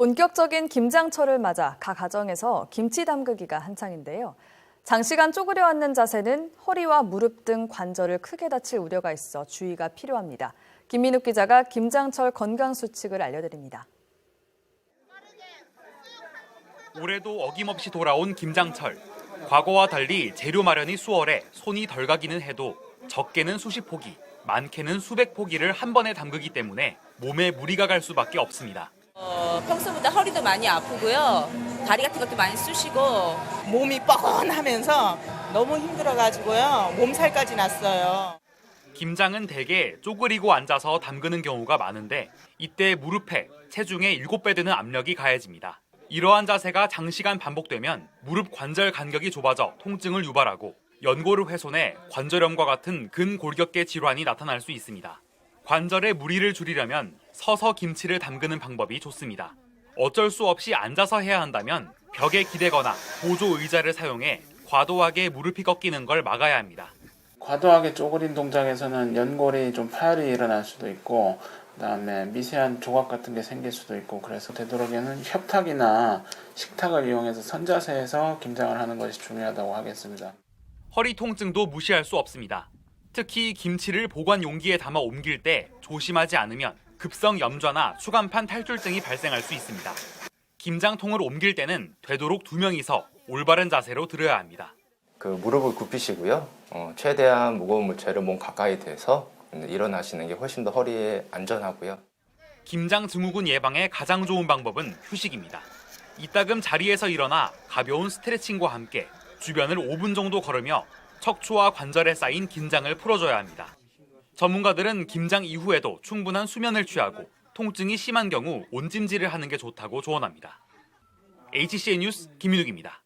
본격적인 김장철을 맞아 각 가정에서 김치 담그기가 한창인데요. 장시간 쪼그려 앉는 자세는 허리와 무릎 등 관절을 크게 다칠 우려가 있어 주의가 필요합니다. 김민욱 기자가 김장철 건강 수칙을 알려드립니다. 올해도 어김없이 돌아온 김장철. 과거와 달리 재료 마련이 수월해 손이 덜 가기는 해도 적게는 수십 포기, 많게는 수백 포기를 한 번에 담그기 때문에 몸에 무리가 갈 수밖에 없습니다. 어, 평소보다 허리도 많이 아프고요. 다리 같은 것도 많이 쑤시고 몸이 뻐근하면서 너무 힘들어가지고요. 몸살까지 났어요. 김장은 대개 쪼그리고 앉아서 담그는 경우가 많은데 이때 무릎에 체중의 7배 되는 압력이 가해집니다. 이러한 자세가 장시간 반복되면 무릎 관절 간격이 좁아져 통증을 유발하고 연골을 훼손해 관절염과 같은 근골격계 질환이 나타날 수 있습니다. 관절의 무리를 줄이려면 서서 김치를 담그는 방법이 좋습니다. 어쩔 수 없이 앉아서 해야 한다면 벽에 기대거나 보조 의자를 사용해 과도하게 무릎이 꺾이는 걸 막아야 합니다. 과도하게 쪼그린 동작에서는 연골이 좀 파열이 일어날 수도 있고 그다음에 미세한 조각 같은 게 생길 수도 있고 그래서 되도록이면 협탁이나 식탁을 이용해서 선자세에서 김장을 하는 것이 중요하다고 하겠습니다. 허리 통증도 무시할 수 없습니다. 특히 김치를 보관 용기에 담아 옮길 때 조심하지 않으면 급성 염좌나 추간판 탈출증이 발생할 수 있습니다. 김장통을 옮길 때는 되도록 두 명이서 올바른 자세로 들어야 합니다. 그 무릎을 굽히시고요. 어, 최대한 무거운 물체를 몸 가까이 대서 일어나시는 게 훨씬 더 허리에 안전하고요. 김장 증후군 예방에 가장 좋은 방법은 휴식입니다. 이따금 자리에서 일어나 가벼운 스트레칭과 함께 주변을 5분 정도 걸으며 척추와 관절에 쌓인 긴장을 풀어줘야 합니다. 전문가들은 김장 이후에도 충분한 수면을 취하고 통증이 심한 경우 온찜질을 하는 게 좋다고 조언합니다. HCN 뉴스 김민욱입니다.